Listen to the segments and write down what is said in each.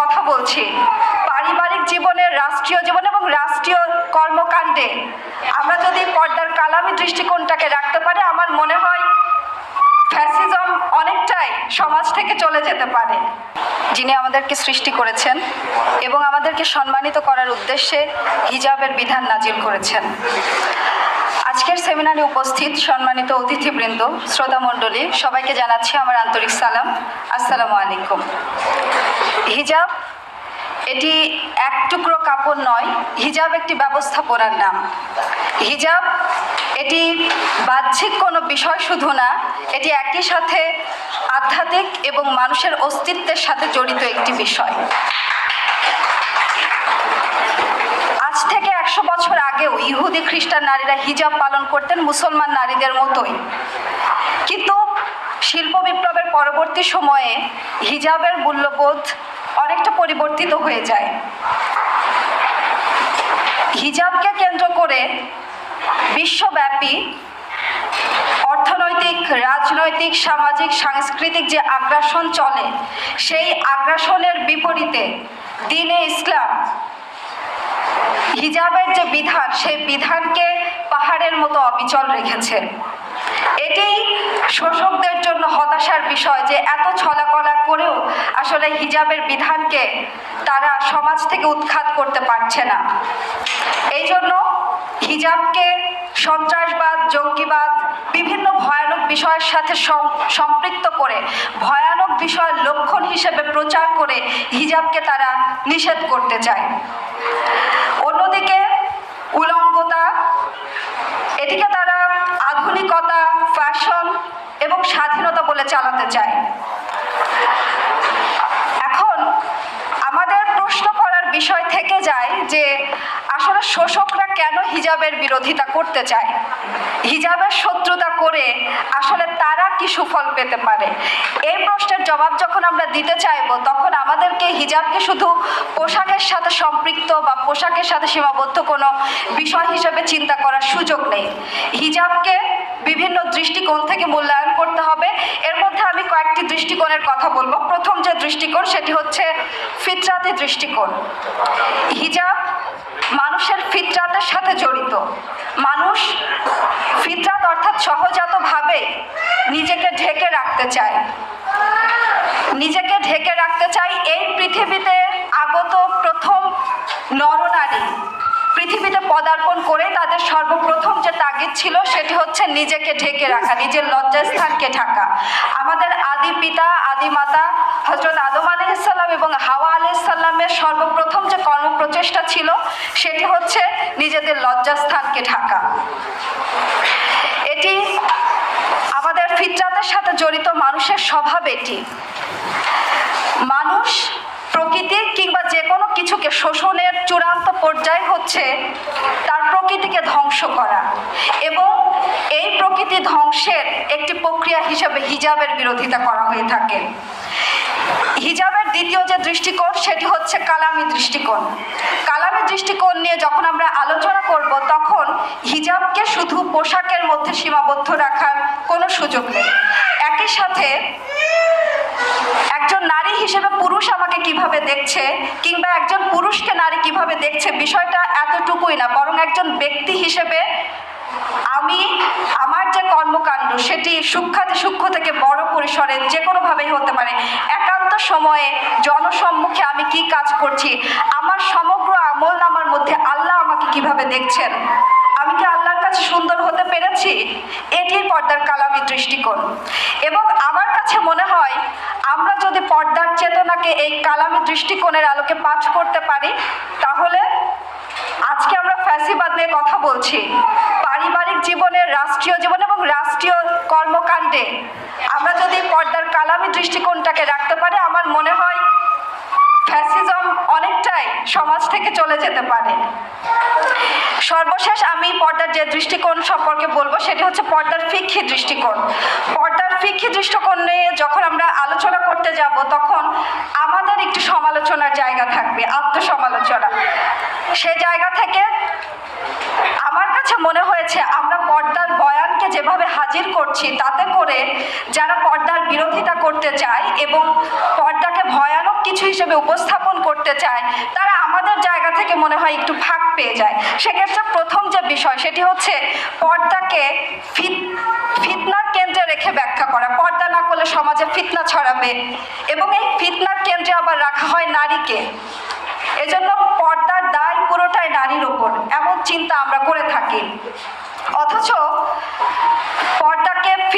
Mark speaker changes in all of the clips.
Speaker 1: কথা বলছি। পারিবারিক জীবনে রাষ্ট্রীয় জীবন এবং রাষ্ট্রীয় কর্মকাণ্ডে আমরা যদি পর্দার কালামি দৃষ্টিকোণটাকে রাখতে পারি, আমার মনে হয় ফ্যাসিজম অনেকটাই সমাজ থেকে চলে যেতে পারে। যিনি আমাদেরকে সৃষ্টি করেছেন এবং আমাদেরকে সম্মানিত করার উদ্দেশ্যে হিজাবের বিধান নাজিল করেছেন। আজকের সেমিনারে উপস্থিত সম্মানিত অতিথিবৃন্দ শ্রোতামণ্ডলী সবাইকে জানাচ্ছি আমার আন্তরিক সালাম। আসসালামু আলাইকুম। হিজাব, এটি এক টুকরো কাপড় নয়, হিজাব একটি ব্যবস্থাপনার নাম। হিজাব, এটি বাহ্যিক কোনো বিষয় শুধু না, এটি একই সাথে আধ্যাত্মিক এবং মানুষের অস্তিত্বের সাথে জড়িত একটি বিষয়। আজ থেকে একশো বছর আগেও ইহুদি খ্রিস্টান নারীরা হিজাব পালন করতেন মুসলমান নারীদের মতোই। কিন্তু শিল্প বিপ্লবের পরবর্তী সময়ে হিজাবের মূল্যবোধ অনেকটা পরিবর্তিত হয়ে যায়। হিজাবকে কেন্দ্র করে বিশ্বব্যাপী অর্থনৈতিক, রাজনৈতিক, সামাজিক, সাংস্কৃতিক যে আগ্রাসন চলে, সেই আগ্রাসনের বিপরীতে দিনে ইসলাম, হিজাবের যে বিধান, সেই বিধানকে পাহাড়ের মতো অবিচল রেখেছে। এটি শোষকদের জন্য হতাশার বিষয় যে এত ছলাকলা করেও আসলে হিজাবের বিধানকে তারা সমাজ থেকে উৎখাত করতে পারছে না। এই জন্য হিজাবকে সন্ত্রাসবাদ, জঙ্গিবাদ, বিভিন্ন ভয়ানক বিষয়ের সাথে সম্পৃক্ত করে, ভয়ানক বিষয়ের লক্ষণ হিসেবে প্রচার করে হিজাবকে তারা নিষেধ করতে চায়। অন্যদিকে উলঙ্গতা, এটিকে তারা আধুনিকতা, ফ্যাশন এবং স্বাধীনতা বলে চালাতে চায়। এখন আমাদের প্রশ্ন করার বিষয় থেকে যায় যে আসলে শোষকরা কেন হিজাবের বিরোধিতা করতে চায়? হিজাবের শত্রুতা করে আসলে তারা কি সুফল পেতে পারে? এই প্রশ্নের জবাব যখন আমরা দিতে চাইব, তখন আমাদেরকে হিজাবকে শুধু পোশাকের সাথে সম্পৃক্ত বা পোশাকের সাথে সীমাবদ্ধ কোনো বিষয় হিসেবে চিন্তা করার সুযোগ নেই। হিজাবকে বিভিন্ন দৃষ্টিকোণ থেকে মূল্যায়ন করতে হবে। এর মধ্যে আমি কয়েকটি দৃষ্টিকোণের কথা বলব। প্রথম যে দৃষ্টিকোণ, সেটি হচ্ছে ফিতরাতি দৃষ্টিকোণ। হিজাব মানুষের ফিতরাতের সাথে জড়িত। মানুষ ফিতরাত অর্থাৎ সহজাতভাবে নিজেকে ঢেকে রাখতে চায়। নিজেকে ঢেকে রাখতে চাই এই পৃথিবীতে আগত প্রথম নরনারী পৃথিবীতে পদার্পণ করে তাদের সর্বপ্রথম যে তাগিদ ছিল সেটি হচ্ছে নিজেকে ঢেকে রাখা, নিজের লজ্জাস্থানকে ঢাকা। আমাদের আদি পিতা, আদি মাতা হজরত আদম আলহিসাল্লাম এবং হাওয়া আলহিসাল্লামের সর্বপ্রথম যে কর্মপ্রচেষ্টা ছিল সেটি হচ্ছে নিজেদের লজ্জাস্থানকে ঢাকা। এটি আমাদের ফিতরাতের সাথে জড়িত মানুষের স্বভাব এটি। মানুষ প্রকৃতির কিংবা যে কোনো শোষণের চূড়ান্ত পর্যায় হচ্ছে তার প্রকৃতিকে ধ্বংস করা এবং এই প্রকৃতি ধ্বংসের একটি প্রক্রিয়া হিসেবে হিজাবের বিরোধিতা করা হয়ে থাকে। হিজাবের দ্বিতীয় যে দৃষ্টিকোণ, সেটি হচ্ছে কালামি দৃষ্টিকোণ। কালামি দৃষ্টিকোণ নিয়ে যখন আমরা আলোচনা করব, তখন হিজাবকে শুধু পোশাকের মধ্যে সীমাবদ্ধ রাখার কোনো সুযোগ নেই। একই সাথে একজন নারী হিসেবে পুরুষ আমাকে কীভাবে দেখছে কিংবা একজন পুরুষকে নারী কীভাবে দেখছে বিষয়টা এতটুকুই না, বরং একজন ব্যক্তি হিসেবে আমি আমার যে কর্মকাণ্ড সেটি সূক্ষাতি সূক্ষ্ম থেকে বড় পরিসরে যে কোনোভাবেই হতে পারে। একান্ত সময়ে জনসম্মুখে আমি কি কাজ করছি, আমার সমগ্র আমল নামার মধ্যে আল্লাহ আমাকে কীভাবে দেখছেন, আমি কি আল্লাহর কাছে সুন্দর হতে পেরেছি? এটিই পর্দার কালামি দৃষ্টিকোণ। এবং আমার কাছে মনে হয় আমরা যদি পর্দার চেতনাকে এই কালামি দৃষ্টিকোণের আলোকে পাঠ করতে পারি, তাহলে আজকে আমরা ফ্যাসিবাদ নিয়ে কথা বলছি। পারিবারিক জীবনের রাষ্ট্রীয় জীবন এবং রাষ্ট্রীয় কর্মকাণ্ডে। আমরা যদি পর্দার কালামি দৃষ্টিকোণটাকে রাখতে পারি, আমার মনে হয় অনেকটাই সমাজ থেকে চলে যেতে পারে। সর্বশেষ আমি পর্দার যে দৃষ্টিকোণ সম্পর্কে বলব, সেটি হচ্ছে পর্দার ফিক্ষি দৃষ্টিকোণ। পর্দার ফিক্ষি দৃষ্টিকোণ নিয়ে যখন আমরা আলোচনা করতে যাব, তখন আমাদের একটি সমালোচনার জায়গা থাকবে, আত্মসমালোচনা। সে জায়গা থেকে আমার কাছে মনে হয়েছে, আমরা পর্দার বয়ানকে যেভাবে হাজির করছি, তাতে করে যারা পর্দার বিরোধিতা করতে চায় এবং পর্দাকে ভয়ানক কিছু হিসেবে উপস্থাপন করতে চায়, তারা আমাদের জায়গা থেকে মনে হয় একটু ফাঁক পেয়ে যায়। সেক্ষেত্রে প্রথম যে বিষয়, সেটি হচ্ছে পর্দাকে ফিত, ফিতনার কেন্দ্রে রেখে ব্যাখ্যা করা। পর্দা না করলে সমাজে ফিতনা ছড়াবে এবং এই ফিতনার কেন্দ্রে আবার রাখা হয় নারীকে। এজন্য পর্দার দায় পুরোটাই নারীর ওপর। এমন চিন্তা আমরা করে থাকি। অথচ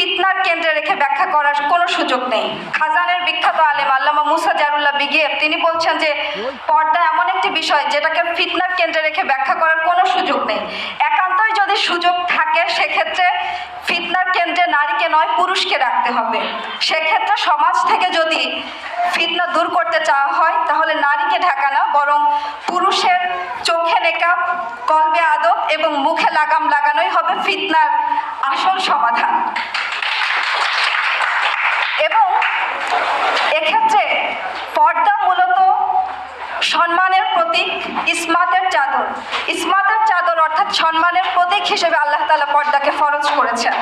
Speaker 1: ফিতনার কেন্দ্রে রেখে ব্যাখ্যা করার কোনো সুযোগ নেই। খাজানের বিখ্যাত আলেম আল্লামা মুসা জারুল্লাহ বিগিয়েব তিনি বলছেন যে পর্দা এমন একটি বিষয় যেটাকে ফিতনার কেন্দ্রে রেখে ব্যাখ্যা করার কোনো সুযোগ নেই। একান্তই যদি সুযোগ থাকে, সেক্ষেত্রে ফিতনার কেন্দ্রে নারীকে নয়, পুরুষকে রাখতে হবে। সেক্ষেত্রে সমাজ থেকে যদি ফিতনা দূর করতে চাওয়া হয়, তাহলে নারীকে ঢাকা না বরং পুরুষের চোখে নেকাব, কলবে আদব এবং মুখে লাগাম লাগানোই হবে ফিতনার আসল সমাধান। এবং এক্ষেত্রে পর্দা মূলত সম্মানের প্রতীক, ইসমাতের চাদর। ইসমাতের চাদর অর্থাৎ সম্মানের প্রতীক হিসেবে আল্লাহ তালা পর্দাকে ফরজ করেছেন।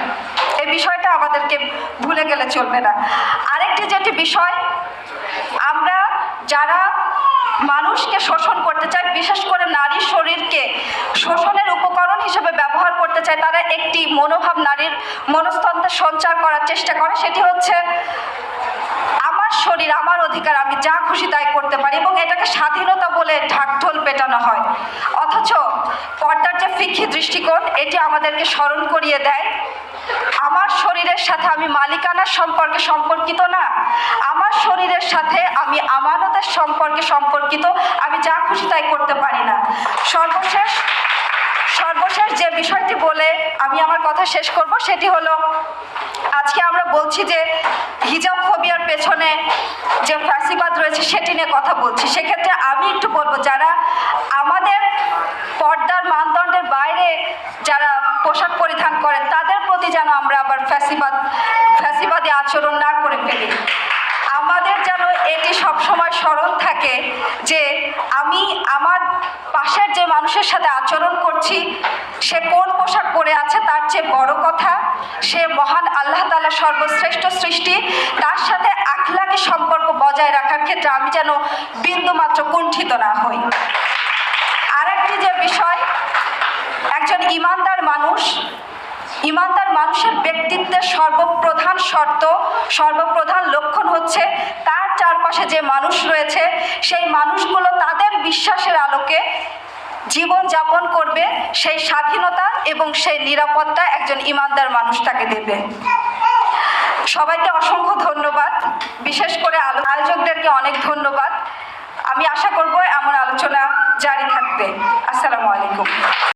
Speaker 1: এই বিষয়টা আমাদেরকে ভুলে গেলে চলবে না। আরেকটি যেটি বিষয়, আমরা যারা মানুষকে শোষণ করতে চায় বিশেষ করে নারী শরীরকে শোষণের উপকরণ হিসেবে ব্যবহার করতে চায় তারা একটি মনোভাব নারীর মনস্তন্ত্রে সঞ্চার করার চেষ্টা করে, সেটি হচ্ছে আমার শরীর, আমার অধিকার, আমি যা খুশি তাই করতে পারি এবং এটাকে স্বাধীনতা বলে ঢাকঢোল পেটানো হয়। অথচ পর্দার যে ফিক্ষি দৃষ্টিকোণ, এটি আমাদেরকে স্মরণ করিয়ে দেয়, আমার শরীরের সাথে আমি মালিকানার সম্পর্কে সম্পর্কিত না, আমার শরীরের সাথে আমি আমানতের সম্পর্কে সম্পর্কিত, আমি যা খুশি তাই করতে পারি না। সর্বশেষ সর্বশেষ যে বিষয়টি বলে আমি আমার কথা শেষ করব, সেটি হলো, আজকে আমরা বলছি যে হিজাব ফোবিয়ার পেছনে যে ফ্যাসিবাদ রয়েছে, সেটি নিয়ে কথা বলছি। সেক্ষেত্রে আমি একটু বলব, যারা আমাদের পর্দার মানদণ্ডের বাইরে যারা পোশাক পরিধান করেন, তাদের প্রতি যেন আমরা আবার ফ্যাসিবাদ, ফ্যাসিবাদী আচরণ না করে ফেলি। আমাদের যেন এটি সবসময় স্মরণ থাকে যে আমি আমার পাশের যে মানুষের সাথে আচরণ করছি, সে কোন পোশাক পরে আছে তার চেয়ে বড় কথা। সে মহান আল্লাহ তালা সর্বশ্রেষ্ঠ সৃষ্টি। তার সাথে আখলাকি সম্পর্ক বজায় রাখার ক্ষেত্রে আমি যেন বিন্দুমাত্র কুণ্ঠিত না হই। আরেকটি যে বিষয়, একজন ইমানদার মানুষ, ইমানদার মানুষের ব্যক্তিত্বের সর্বপ্রধান শর্ত, সর্বপ্রধান লক্ষণ হচ্ছে তার চারপাশে যে মানুষ রয়েছে, সেই মানুষগুলো তাদের বিশ্বাসের আলোকে জীবন যাপন করবে, সেই স্বাধীনতা এবং সেই নিরাপত্তা একজন ইমানদার মানুষ তাকে দেবে। সবাইকে অসংখ্য ধন্যবাদ। বিশেষ করে আয়োজকদেরকে অনেক ধন্যবাদ। আমি আশা করব এমন আলোচনা জারি থাকবে। আসসালামু আলাইকুম।